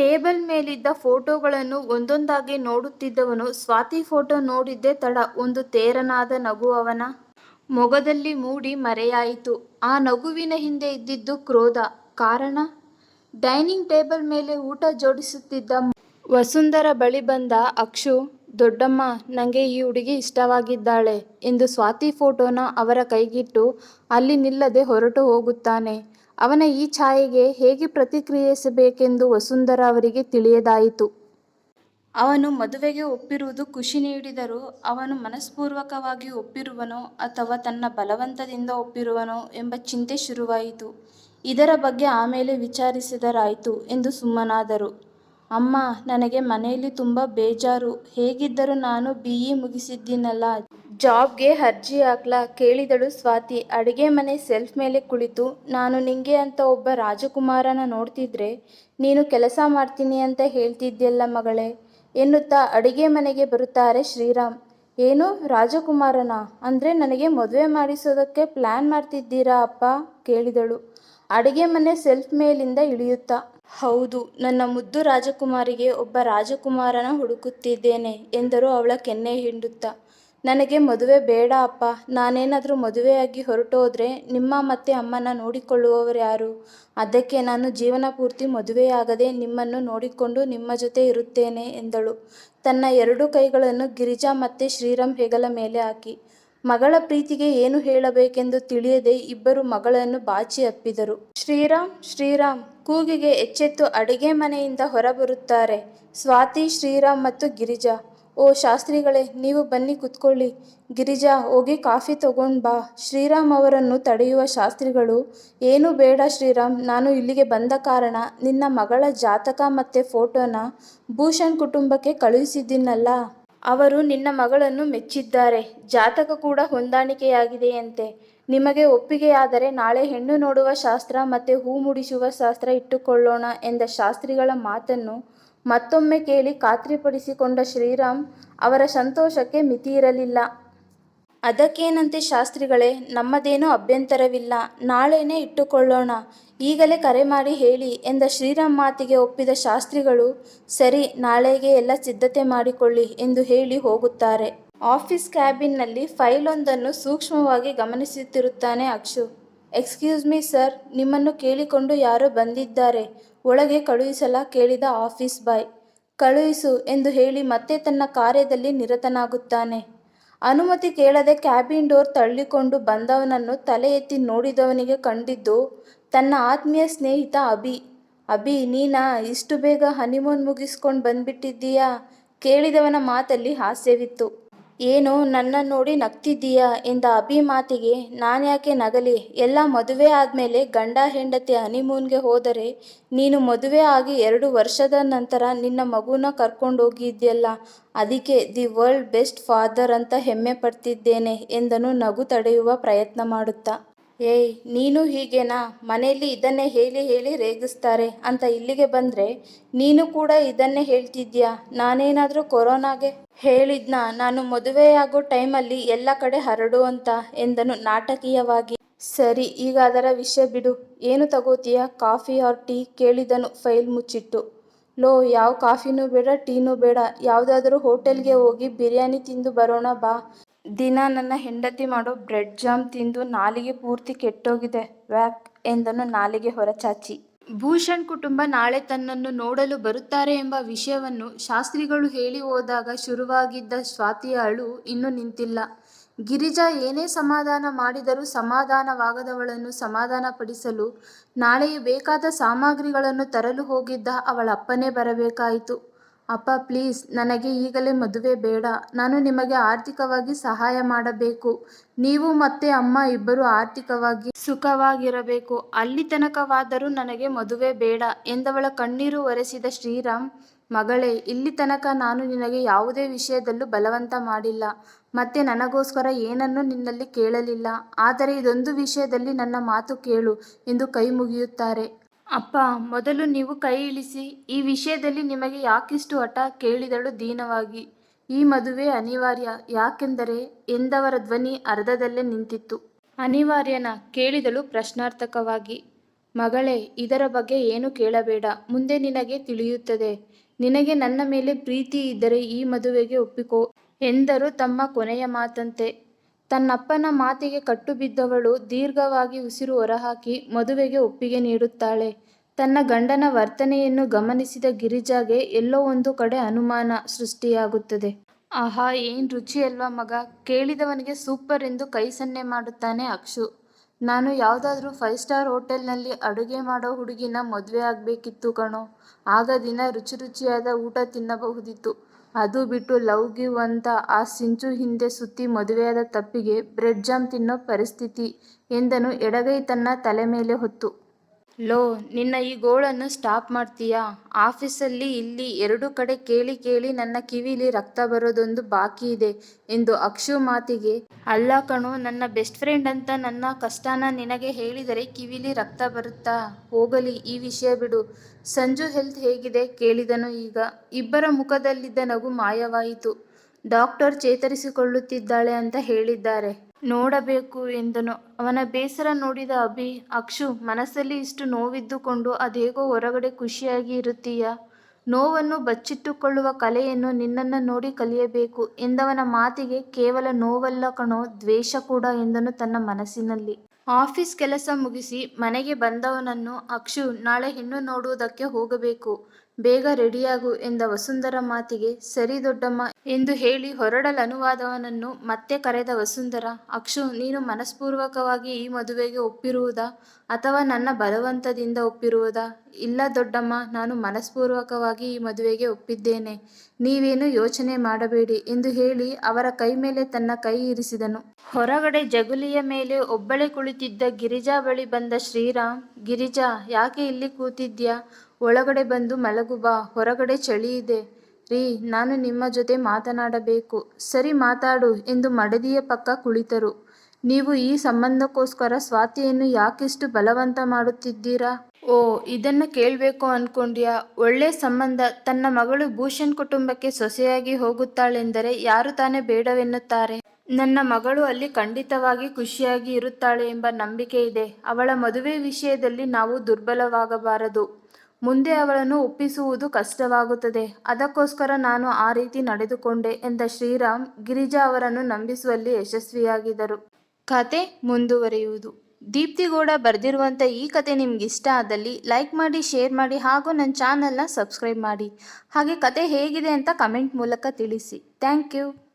Table ಮೇಲಿದ್ದ ಫೋಟೋಗಳನ್ನು ಒಂದೊಂದಾಗಿ ನೋಡುತ್ತಿದ್ದವನು, ಸ್ವಾತಿ ಫೋಟೋ ನೋಡಿದ್ದೇ ತಡ, ಒಂದು ತೇರನಾದ ನಗು ಅವನ ಮೊಗದಲ್ಲಿ ಮೂಡಿ ಮರೆಯಾಯಿತು. ಆ ನಗುವಿನ ಹಿಂದೆ ಇದ್ದಿದ್ದು ಕ್ರೋಧ. ಕಾರಣ? ಡೈನಿಂಗ್ ಟೇಬಲ್ ಮೇಲೆ ಊಟ ಜೋಡಿಸುತ್ತಿದ್ದ ವಸುಂಧರ ಬಳಿ ಬಂದ, ಅಕ್ಷು, ದೊಡ್ಡಮ್ಮ ನನಗೆ ಈ ಹುಡುಗಿ ಇಷ್ಟವಾಗಿದ್ದಾಳೆ ಎಂದು ಸ್ವಾತಿ ಫೋಟೋನ ಅವರ ಕೈಗಿಟ್ಟು ಅಲ್ಲಿ ನಿಲ್ಲದೆ ಹೊರಟು ಹೋಗುತ್ತಾನೆ. ಅವನ ಈ ಛಾಯೆಗೆ ಹೇಗೆ ಪ್ರತಿಕ್ರಿಯಿಸಬೇಕೆಂದು ವಸುಂಧರ ಅವರಿಗೆ ತಿಳಿಯದಾಯಿತು. ಅವನು ಮದುವೆಗೆ ಒಪ್ಪಿರುವುದು ಖುಷಿ ನೀಡಿದರೂ ಅವನು ಮನಸ್ಪೂರ್ವಕವಾಗಿ ಒಪ್ಪಿರುವನೋ ಅಥವಾ ತನ್ನ ಬಲವಂತದಿಂದ ಒಪ್ಪಿರುವನೋ ಎಂಬ ಚಿಂತೆ ಶುರುವಾಯಿತು. ಇದರ ಬಗ್ಗೆ ಆಮೇಲೆ ವಿಚಾರಿಸಿದರಾಯಿತು ಎಂದು ಸುಮ್ಮನಾದರು. ಅಮ್ಮಾ, ನನಗೆ ಮನೆಯಲ್ಲಿ ತುಂಬ ಬೇಜಾರು. ಹೇಗಿದ್ದರೂ ನಾನು ಬಿ. ಇ. ಮುಗಿಸಿದ್ದೀನಲ್ಲ. ಜಾಬ್ಗೆ ಅರ್ಜಿ ಹಾಕ್ಲಾ ಕೇಳಿದಳು ಸ್ವಾತಿ ಅಡಿಗೆ ಮನೆ ಸೆಲ್ಫ್ ಮೇಲೆ ಕುಳಿತು. ನಾನು ನಿಂಗೆ ಅಂತ ಒಬ್ಬ ರಾಜಕುಮಾರನ ನೋಡ್ತಿದ್ರೆ ನೀನು ಕೆಲಸ ಮಾಡ್ತೀನಿ ಅಂತ ಹೇಳ್ತಿದ್ದೆಲ್ಲ ಮಗಳೇ ಎನ್ನುತ್ತಾ ಅಡಿಗೆ ಮನೆಗೆ ಬರುತ್ತಾರೆ ಶ್ರೀರಾಮ್. ಏನು, ರಾಜಕುಮಾರನ ಅಂದರೆ ನನಗೆ ಮದುವೆ ಮಾಡಿಸೋದಕ್ಕೆ ಪ್ಲ್ಯಾನ್ ಮಾಡ್ತಿದ್ದೀರಾ ಅಪ್ಪ ಕೇಳಿದಳು ಅಡಿಗೆ ಮನೆ ಸೆಲ್ಫ್ ಮೇಲಿಂದ ಇಳಿಯುತ್ತಾ. ಹೌದು, ನನ್ನ ಮುದ್ದು ರಾಜಕುಮಾರಿಗೆ ಒಬ್ಬ ರಾಜಕುಮಾರನ ಹುಡುಕುತ್ತಿದ್ದೇನೆ ಎಂದರು ಅವಳ ಕೆನ್ನೆ ಹಿಂಡುತ್ತಾ. ನನಗೆ ಮದುವೆ ಬೇಡ ಅಪ್ಪ, ನಾನೇನಾದರೂ ಮದುವೆಯಾಗಿ ಹೊರಟೋದ್ರೆ ನಿಮ್ಮ ಮತ್ತೆ ಅಮ್ಮನ ನೋಡಿಕೊಳ್ಳುವವರ್ಯಾರು? ಅದಕ್ಕೆ ನಾನು ಜೀವನ ಪೂರ್ತಿ ಮದುವೆಯಾಗದೆ ನಿಮ್ಮನ್ನು ನೋಡಿಕೊಂಡು ನಿಮ್ಮ ಜೊತೆ ಇರುತ್ತೇನೆ ಎಂದಳು ತನ್ನ ಎರಡು ಕೈಗಳನ್ನು ಗಿರಿಜಾ ಮತ್ತೆ ಶ್ರೀರಾಮ್ ಹೆಗಲ ಮೇಲೆ ಹಾಕಿ. ಮಗಳ ಪ್ರೀತಿಗೆ ಏನು ಹೇಳಬೇಕೆಂದು ತಿಳಿಯದೆ ಇಬ್ಬರು ಮಗಳನ್ನು ಬಾಚಿ ಅಪ್ಪಿದರು. ಶ್ರೀರಾಮ್ ಶ್ರೀರಾಮ್, ಕೂಗಿಗೆ ಎಚ್ಚೆತ್ತು ಅಡಿಗೆ ಮನೆಯಿಂದ ಹೊರಬರುತ್ತಾರೆ ಸ್ವಾತಿ, ಶ್ರೀರಾಮ್ ಮತ್ತು ಗಿರಿಜಾ. ಓ ಶಾಸ್ತ್ರಿಗಳೇ, ನೀವು ಬನ್ನಿ ಕೂತ್ಕೊಳ್ಳಿ. ಗಿರಿಜಾ, ಹೋಗಿ ಕಾಫಿ ತಗೊಂಡ್ ಬಾ ಶ್ರೀರಾಮ್ ಅವರನ್ನು ತಡೆಯುವ ಶಾಸ್ತ್ರಿಗಳು, ಏನೂ ಬೇಡ ಶ್ರೀರಾಮ್, ನಾನು ಇಲ್ಲಿಗೆ ಬಂದ ಕಾರಣ ನಿನ್ನ ಮಗಳ ಜಾತಕ ಮತ್ತೆ ಫೋಟೋನ ಭೂಷಣ್ ಕುಟುಂಬಕ್ಕೆ ಕಳುಹಿಸಿದ್ದೀನಲ್ಲ. ಅವರು ನಿನ್ನ ಮಗಳನ್ನು ಮೆಚ್ಚಿದ್ದಾರೆ. ಜಾತಕ ಕೂಡ ಹೊಂದಾಣಿಕೆಯಾಗಿದೆಯಂತೆ. ನಿಮಗೆ ಒಪ್ಪಿಗೆಯಾದರೆ ನಾಳೆ ಹೆಣ್ಣು ನೋಡುವ ಶಾಸ್ತ್ರ ಮತ್ತೆ ಹೂ ಮುಡಿಸುವ ಶಾಸ್ತ್ರ ಇಟ್ಟುಕೊಳ್ಳೋಣ ಎಂದ ಶಾಸ್ತ್ರಿಗಳ ಮಾತನ್ನು ಮತ್ತೊಮ್ಮೆ ಕೇಳಿ ಖಾತ್ರಿಪಡಿಸಿಕೊಂಡ ಶ್ರೀರಾಮ್ ಅವರ ಸಂತೋಷಕ್ಕೆ ಮಿತಿಯಿರಲಿಲ್ಲ. ಅದಕ್ಕೇನಂತೆ ಶಾಸ್ತ್ರಿಗಳೇ, ನಮ್ಮದೇನೂ ಅಭ್ಯಂತರವಿಲ್ಲ. ನಾಳೆನೇ ಇಟ್ಟುಕೊಳ್ಳೋಣ. ಈಗಲೇ ಕರೆ ಮಾಡಿ ಹೇಳಿ ಎಂದ ಶ್ರೀರಾಮ್ ಮಾತಿಗೆ ಒಪ್ಪಿದ ಶಾಸ್ತ್ರಿಗಳು, ಸರಿ, ನಾಳೆಗೆ ಎಲ್ಲ ಸಿದ್ಧತೆ ಮಾಡಿಕೊಳ್ಳಿ ಎಂದು ಹೇಳಿ ಹೋಗುತ್ತಾರೆ. ಆಫೀಸ್ ಕ್ಯಾಬಿನ್ನಲ್ಲಿ ಫೈಲೊಂದನ್ನು ಸೂಕ್ಷ್ಮವಾಗಿ ಗಮನಿಸುತ್ತಿರುತ್ತಾನೆ ಅಕ್ಷು. ಎಕ್ಸ್ಕ್ಯೂಸ್ ಮೀ ಸರ್, ನಿಮ್ಮನ್ನು ಕೇಳಿಕೊಂಡು ಯಾರೋ ಬಂದಿದ್ದಾರೆ ಒಳಗೆ ಕಳುಹಿಸಲ ಕೇಳಿದ ಆಫೀಸ್ ಬಾಯ್. ಕಳುಹಿಸು ಎಂದು ಹೇಳಿ ಮತ್ತೆ ತನ್ನ ಕಾರ್ಯದಲ್ಲಿ ನಿರತನಾಗುತ್ತಾನೆ. ಅನುಮತಿ ಕೇಳದೆ ಕ್ಯಾಬಿನ್ ಡೋರ್ ತಳ್ಳಿಕೊಂಡು ಬಂದವನನ್ನು ತಲೆ ಎತ್ತಿ ನೋಡಿದವನಿಗೆ ಕಂಡಿದ್ದು ತನ್ನ ಆತ್ಮೀಯ ಸ್ನೇಹಿತ ಅಭಿ. ಅಭಿ, ನೀನಾ, ಇಷ್ಟು ಬೇಗ ಹನಿಮೂನ್ ಮುಗಿಸ್ಕೊಂಡು ಬಂದ್ಬಿಟ್ಟಿದ್ದೀಯಾ ಕೇಳಿದವನ ಮಾತಲ್ಲಿ ಹಾಸ್ಯವಿತ್ತು. ಏನು ನನ್ನನ್ನೋಡಿ ನಗ್ತಿದ್ದೀಯಾ ಎಂದ ಅಭಿ ಮಾತಿಗೆ ನಾನ್ಯಾಕೆ ನಗಲಿ ಎಲ್ಲ ಮದುವೆ ಆದಮೇಲೆ ಗಂಡ ಹೆಂಡತಿ ಹನಿಮೂನ್ಗೆ ಹೋದರೆ ನೀನು ಮದುವೆ ಆಗಿ ಎರಡು ವರ್ಷದ ನಂತರ ನಿನ್ನ ಮಗುನ ಕರ್ಕೊಂಡೋಗಿದ್ಯಲ್ಲ, ಅದಕ್ಕೆ ದಿ ವರ್ಲ್ಡ್ ಬೆಸ್ಟ್ ಫಾದರ್ ಅಂತ ಹೆಮ್ಮೆ ಪಡ್ತಿದ್ದೇನೆ ಎಂದನು ನಗು ತಡೆಯುವ ಪ್ರಯತ್ನ ಮಾಡುತ್ತಾ. ಏಯ್, ನೀನು ಹೀಗೇನಾ ಮನೆಯಲ್ಲಿ ಇದನ್ನೇ ಹೇಳಿ ಹೇಳಿ ರೇಗಿಸ್ತಾರೆ ಅಂತ ಇಲ್ಲಿಗೆ ಬಂದರೆ ನೀನು ಕೂಡ ಇದನ್ನೇ ಹೇಳ್ತಿದ್ಯಾ ನಾನೇನಾದರೂ ಕೊರೋನಾಗೆ ಹೇಳಿದ್ನ, ನಾನು ಮದುವೆಯಾಗೋ ಟೈಮಲ್ಲಿ ಎಲ್ಲ ಕಡೆ ಹರಡು ಅಂತ ಎಂದನು ನಾಟಕೀಯವಾಗಿ. ಸರಿ, ಈಗ ಅದರ ವಿಷಯ ಬಿಡು. ಏನು ತಗೋತೀಯ ಕಾಫಿ ಆರ್ ಟೀ ಕೇಳಿದನು ಫೈಲ್ ಮುಚ್ಚಿಟ್ಟು. ಲೋ, ಯಾವ ಕಾಫಿನೂ ಬೇಡ, ಟೀನೂ ಬೇಡ ಯಾವುದಾದ್ರೂ ಹೋಟೆಲ್ಗೆ ಹೋಗಿ ಬಿರಿಯಾನಿ ತಿಂದು ಬರೋಣ ಬಾ ದಿನಾ ನನ್ನ ಹೆಂಡತಿ ಮಾಡೋ ಬ್ರೆಡ್ ಜಾಮ್ ತಿಂದು ನಾಲಿಗೆ ಪೂರ್ತಿ ಕೆಟ್ಟೋಗಿದೆ, ವ್ಯಾಕ್ ಎಂದನು ನಾಲಿಗೆ ಹೊರಚಾಚಿ. ಭೂಷಣ್ ಕುಟುಂಬ ನಾಳೆ ತನ್ನನ್ನು ನೋಡಲು ಬರುತ್ತಾರೆ ಎಂಬ ವಿಷಯವನ್ನು ಶಾಸ್ತ್ರಿಗಳು ಹೇಳಿ ಹೋದಾಗ ಶುರುವಾಗಿದ್ದ ಸ್ವಾತಿಯ ಅಳು ಇನ್ನೂ ನಿಂತಿಲ್ಲ. ಗಿರಿಜಾ ಏನೇ ಸಮಾಧಾನ ಮಾಡಿದರೂ ಸಮಾಧಾನವಾಗದವಳನ್ನು ಸಮಾಧಾನಪಡಿಸಲು ನಾಳೆಯೇ ಬೇಕಾದ ಸಾಮಗ್ರಿಗಳನ್ನು ತರಲು ಹೋಗಿದ್ದ ಅವಳ ಅಪ್ಪನೇ ಬರಬೇಕಾಯಿತು. ಅಪ್ಪಾ, ಪ್ಲೀಸ್, ನನಗೆ ಈಗಲೇ ಮದುವೆ ಬೇಡ. ನಾನು ನಿಮಗೆ ಆರ್ಥಿಕವಾಗಿ ಸಹಾಯ ಮಾಡಬೇಕು. ನೀವು ಮತ್ತೆ ಅಮ್ಮ ಇಬ್ಬರು ಆರ್ಥಿಕವಾಗಿ ಸುಖವಾಗಿರಬೇಕು. ಅಲ್ಲಿ ತನಕವಾದರೂ ನನಗೆ ಮದುವೆ ಬೇಡ ಎಂದವಳ ಕಣ್ಣೀರು ಒರೆಸಿದ ಶ್ರೀರಾಮ್, ಮಗಳೇ, ಇಲ್ಲಿ ತನಕ ನಾನು ನಿನಗೆ ಯಾವುದೇ ವಿಷಯದಲ್ಲೂ ಬಲವಂತ ಮಾಡಿಲ್ಲ ಮತ್ತೆ ನನಗೋಸ್ಕರ ಏನನ್ನೂ ನಿನ್ನಲ್ಲಿ ಕೇಳಲಿಲ್ಲ. ಆದರೆ ಇದೊಂದು ವಿಷಯದಲ್ಲಿ ನನ್ನ ಮಾತು ಕೇಳು ಎಂದು ಕೈ ಮುಗಿಯುತ್ತಾರೆ. ಅಪ್ಪಾ, ಮೊದಲು ನೀವು ಕೈ ಇಳಿಸಿ. ಈ ವಿಷಯದಲ್ಲಿ ನಿಮಗೆ ಯಾಕಿಷ್ಟು ಹಠ ಕೇಳಿದಳು ದೀನವಾಗಿ. ಈ ಮದುವೆ ಅನಿವಾರ್ಯ ಯಾಕೆಂದರೆ ಎಂದವರ ಧ್ವನಿ ಅರ್ಧದಲ್ಲೇ ನಿಂತಿತ್ತು. ಅನಿವಾರ್ಯನ ಕೇಳಿದಳು ಪ್ರಶ್ನಾರ್ಥಕವಾಗಿ. ಮಗಳೇ, ಇದರ ಬಗ್ಗೆ ಏನು ಕೇಳಬೇಡ ಮುಂದೆ ನಿನಗೆ ತಿಳಿಯುತ್ತದೆ ನಿನಗೆ ನನ್ನ ಮೇಲೆ ಪ್ರೀತಿ ಇದ್ದರೆ ಈ ಮದುವೆಗೆ ಒಪ್ಪಿಕೋ ಎಂದರು ತಮ್ಮ ಕೊನೆಯ ಮಾತಂತೆ ತನ್ನಪ್ಪನ ಮಾತಿಗೆ ಕಟ್ಟು ಬಿದ್ದವಳು ದೀರ್ಘವಾಗಿ ಉಸಿರು ಹೊರಹಾಕಿ ಮದುವೆಗೆ ಒಪ್ಪಿಗೆ ನೀಡುತ್ತಾಳೆ. ತನ್ನ ಗಂಡನ ವರ್ತನೆಯನ್ನು ಗಮನಿಸಿದ ಗಿರಿಜಾಗೆ ಎಲ್ಲೋ ಒಂದು ಕಡೆ ಅನುಮಾನ ಸೃಷ್ಟಿಯಾಗುತ್ತದೆ. ಆಹಾ, ಏನ್ ರುಚಿ ಅಲ್ವಾ ಮಗ? ಕೇಳಿದವನಿಗೆ ಸೂಪರ್ ಎಂದು ಕೈ ಸನ್ನೆ ಮಾಡುತ್ತಾನೆ ಅಕ್ಷು. ನಾನು ಯಾವುದಾದ್ರೂ ಫೈವ್ ಸ್ಟಾರ್ ಹೋಟೆಲ್ನಲ್ಲಿ ಅಡುಗೆ ಮಾಡೋ ಹುಡುಗಿನ ಮದುವೆ ಆಗಬೇಕಿತ್ತು ಕಣೋ. ಆಗ ದಿನ ರುಚಿ ರುಚಿಯಾದ ಊಟ ತಿನ್ನಬಹುದಿತ್ತು. ಅದು ಬಿಟ್ಟು ಲವ್ ಗಿವ್ ಅಂತ ಆ ಸಿಂಚು ಹಿಂದೆ ಸುತ್ತಿ ಮದುವೆಯಾದ ತಪ್ಪಿಗೆ ಬ್ರೆಡ್ ಜಾಮ್ ತಿನ್ನೋ ಪರಿಸ್ಥಿತಿ ಎಂದನು ಎಡಗೈ ತನ್ನ ತಲೆ ಮೇಲೆ ಹೊತ್ತು. ಲೋ, ನಿನ್ನ ಈ ಗೋಳನ್ನು ಸ್ಟಾಪ್ ಮಾಡ್ತೀಯಾ? ಆಫೀಸಲ್ಲಿ ಇಲ್ಲಿ ಎರಡು ಕಡೆ ಕೇಳಿ ಕೇಳಿ ನನ್ನ ಕಿವಿಲಿ ರಕ್ತ ಬರೋದೊಂದು ಬಾಕಿ ಇದೆ ಎಂದು ಅಕ್ಷು ಮಾತಿಗೆ, ಅಲ್ಲ ಕಣು, ನನ್ನ ಬೆಸ್ಟ್ ಫ್ರೆಂಡ್ ಅಂತ ನನ್ನ ಕಷ್ಟನ ನಿನಗೆ ಹೇಳಿದರೆ ಕಿವಿಲಿ ರಕ್ತ ಬರುತ್ತಾ? ಹೋಗಲಿ, ಈ ವಿಷಯ ಬಿಡು. ಸಂಜು ಹೆಲ್ತ್ ಹೇಗಿದೆ? ಕೇಳಿದನು ಈಗ. ಇಬ್ಬರ ಮುಖದಲ್ಲಿದ್ದ ನಗು ಮಾಯವಾಯಿತು. ಡಾಕ್ಟರ್ ಚೇತರಿಸಿಕೊಳ್ಳುತ್ತಿದ್ದಾಳೆ ಅಂತ ಹೇಳಿದ್ದಾರೆ. ನೋಡಬೇಕು ಎಂದನು. ಅವನ ಬೇಸರ ನೋಡಿದ ಅಭಿ, ಅಕ್ಷು, ಮನಸ್ಸಲ್ಲಿ ಇಷ್ಟು ನೋವಿದ್ದುಕೊಂಡು ಅದೇಗೋ ಹೊರಗಡೆ ಖುಷಿಯಾಗಿ ಇರುತ್ತೀಯ? ನೋವನ್ನು ಬಚ್ಚಿಟ್ಟುಕೊಳ್ಳುವ ಕಲೆಯನ್ನು ನಿನ್ನನ್ನು ನೋಡಿ ಕಲಿಯಬೇಕು ಎಂದವನ ಮಾತಿಗೆ ಕೇವಲ ನೋವಲ್ಲ ಕಣೋ, ದ್ವೇಷ ಕೂಡ ಎಂದನು ತನ್ನ ಮನಸ್ಸಿನಲ್ಲಿ. ಆಫೀಸ್ ಕೆಲಸ ಮುಗಿಸಿ ಮನೆಗೆ ಬಂದವನನ್ನು, ಅಕ್ಷು, ನಾಳೆ ಹೆಣ್ಣು ನೋಡುವುದಕ್ಕೆ ಹೋಗಬೇಕು. ಬೇಗ ರೆಡಿಯಾಗು ಎಂದ ವಸುಂಧರ ಮಾತಿಗೆ, ಸರಿ ದೊಡ್ಡಮ್ಮ ಎಂದು ಹೇಳಿ ಹೊರಡಲನುವಾದವನನ್ನು ಮತ್ತೆ ಕರೆದ ವಸುಂಧರ, ಅಕ್ಷು, ನೀನು ಮನಸ್ಪೂರ್ವಕವಾಗಿ ಈ ಮದುವೆಗೆ ಒಪ್ಪಿರುವುದಾ? ಅಥವಾ ನನ್ನ ಬಲವಂತದಿಂದ ಒಪ್ಪಿರುವುದಾ? ಇಲ್ಲ ದೊಡ್ಡಮ್ಮ, ನಾನು ಮನಸ್ಪೂರ್ವಕವಾಗಿ ಈ ಮದುವೆಗೆ ಒಪ್ಪಿದ್ದೇನೆ. ನೀವೇನು ಯೋಚನೆ ಮಾಡಬೇಡಿ ಎಂದು ಹೇಳಿ ಅವರ ಕೈ ಮೇಲೆ ತನ್ನ ಕೈ ಇರಿಸಿದನು. ಹೊರಗಡೆ ಜಗುಲಿಯ ಮೇಲೆ ಒಬ್ಬಳೆ ಕುಳಿತಿದ್ದ ಗಿರಿಜಾ ಬಳಿ ಬಂದ ಶ್ರೀರಾಮ್, ಗಿರಿಜಾ, ಯಾಕೆ ಇಲ್ಲಿ ಕೂತಿದ್ಯಾ? ಒಳಗಡೆ ಬಂದು ಮಲಗು ಬಾ, ಹೊರಗಡೆ ಚಳಿ ಇದೆ. ರೀ, ನಾನು ನಿಮ್ಮ ಜೊತೆ ಮಾತನಾಡಬೇಕು. ಸರಿ ಮಾತಾಡು ಎಂದು ಮಡದಿಯ ಪಕ್ಕ ಕುಳಿತರು. ನೀವು ಈ ಸಂಬಂಧಕ್ಕೋಸ್ಕರ ಸ್ವಾತಿಯನ್ನು ಯಾಕಿಷ್ಟು ಬಲವಂತ ಮಾಡುತ್ತಿದ್ದೀರಾ? ಓ, ಇದನ್ನು ಕೇಳಬೇಕು ಅನ್ಕೊಂಡ್ಯಾ? ಒಳ್ಳೆ ಸಂಬಂಧ. ತನ್ನ ಮಗಳು ಭೂಷಣ್ ಕುಟುಂಬಕ್ಕೆ ಸೊಸೆಯಾಗಿ ಹೋಗುತ್ತಾಳೆಂದರೆ ಯಾರು ತಾನೇ ಬೇಡವೆನ್ನುತ್ತಾರೆ? ನನ್ನ ಮಗಳು ಅಲ್ಲಿ ಖಂಡಿತವಾಗಿ ಖುಷಿಯಾಗಿ ಇರುತ್ತಾಳೆ ಎಂಬ ನಂಬಿಕೆ ಇದೆ. ಅವಳ ಮದುವೆ ವಿಷಯದಲ್ಲಿ ನಾವು ದುರ್ಬಲವಾಗಬಾರದು. ಮುಂದೆ ಅವಳನ್ನು ಒಪ್ಪಿಸುವುದು ಕಷ್ಟವಾಗುತ್ತದೆ. ಅದಕ್ಕೋಸ್ಕರ ನಾನು ಆ ರೀತಿ ನಡೆದುಕೊಂಡೆ ಎಂದ ಶ್ರೀರಾಮ್ ಗಿರಿಜಾ ಅವರನ್ನು ನಂಬಿಸುವಲ್ಲಿ ಯಶಸ್ವಿಯಾಗಿದ್ದರು. ಕತೆ ಮುಂದುವರಿಯುವುದು. ದೀಪ್ತಿಗೌಡ ಬರೆದಿರುವಂಥ ಈ ಕತೆ ನಿಮ್ಗೆ ಇಷ್ಟ ಆದಲ್ಲಿ ಲೈಕ್ ಮಾಡಿ, ಶೇರ್ ಮಾಡಿ ಹಾಗೂ ನನ್ನ ಚಾನಲ್ನ ಸಬ್ಸ್ಕ್ರೈಬ್ ಮಾಡಿ. ಹಾಗೆ ಕತೆ ಹೇಗಿದೆ ಅಂತ ಕಮೆಂಟ್ ಮೂಲಕ ತಿಳಿಸಿ. Thank you.